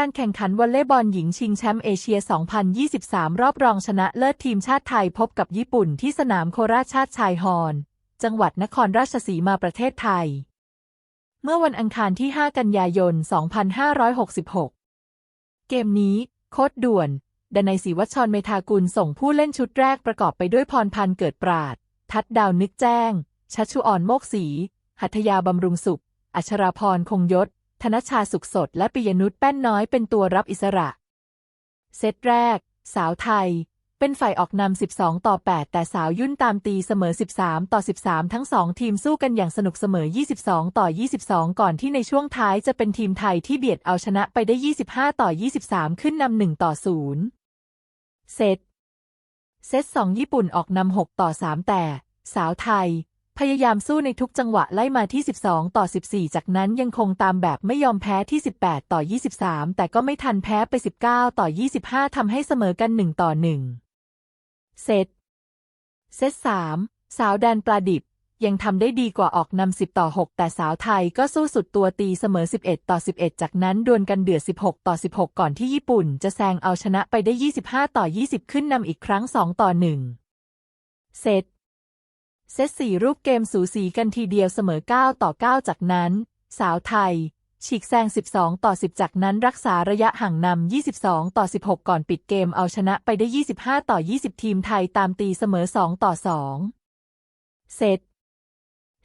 การแข่งขันวอลเลย์บอลหญิงชิงแชมป์เอเชีย 2023 รอบรองชนะเลิศทีมชาติไทยพบกับญี่ปุ่นที่สนามโคราชชาติชายฮอน จังหวัดนครราชสีมาประเทศไทย เมื่อวันอังคารที่ 5 กันยายน 2566 เกมนี้โค้ดด่วน ดนัยศรีวัชรเมธากุลส่งผู้เล่นชุดแรกประกอบไปด้วยพรพันธ์เกิดปราด ทัดดาวนึกแจ้ง ชัชชุออนโมกศรีหัตถยาบำรุงสุข อัชราพรคงยศ ธนชาสุขสดและปิยนุชแป้นน้อยเป็นตัวรับอิสระ เซตแรก สาวไทย เป็นฝ่ายออกนำ 12 ต่อ 8 แต่สาวยุ่นตามตีเสมอ 13 ต่อ 13 ทั้งสองทีมสู้กันอย่างสนุกเสมอ 22 ต่อ 22 ก่อนที่ในช่วงท้ายจะเป็นทีมไทยที่เบียดเอาชนะไปได้ 25 ต่อ 23 ขึ้นนำ1ต่อ 0 เซตเซตสองญี่ปุ่นออกนำ 6 ต่อ 3 แต่ สาวไทย พยายามสู้ในทุกจังหวะไล่มาที่ 12 ต่อ 14 จากนั้นยังคงตามแบบไม่ยอมแพ้ที่ 18 ต่อ 23 แต่ก็ไม่ทันแพ้ไป 19 ต่อ 25 ทำให้เสมอกัน 1 ต่อ 1 เซต เซต 3 สาวแดนปลาดิบ ยังทำได้ดีกว่าออกนำ 10 ต่อ 6 แต่สาวไทยก็สู้สุดตัวตีเสมอ 11 ต่อ 11 จากนั้นดวลกันเดือด 16 ต่อ 16 ก่อนที่ญี่ปุ่นจะแซงเอาชนะไปได้ 25 ต่อ 20 ขึ้นนำอีกครั้ง 2 ต่อ 1 เซต เซตสี่รูปเกมสูสีกันทีเดียวเสมอ 9 ต่อ 9 จากนั้น สาวไทย ฉีกแซง 12 ต่อ 10 จากนั้นรักษาระยะห่างนำ 22 ต่อ 16 ก่อนปิดเกมเอาชนะไปได้ 25 ต่อ 20 ทีมไทยตามตีเสมอ 2 ต่อ 2 เซต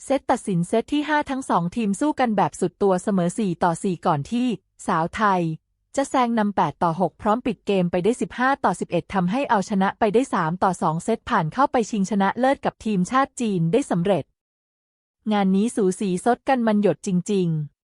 เซตตัดสินเซตที่ 5 ทั้ง 2 ทีมสู้กันแบบสุดตัวเสมอ 4 ต่อ 4 ก่อนที่ สาวไทย จะแซงนำ 8 ต่อ 6 พร้อมปิดเกมไปได้ 15 ต่อ 11 ทำให้เอาชนะไปได้ 3 ต่อ 2 เซตผ่านเข้าไปชิงชนะเลิศกับทีมชาติจีนได้สำเร็จ งานนี้สูสีซดกันมันหยดจริง ๆ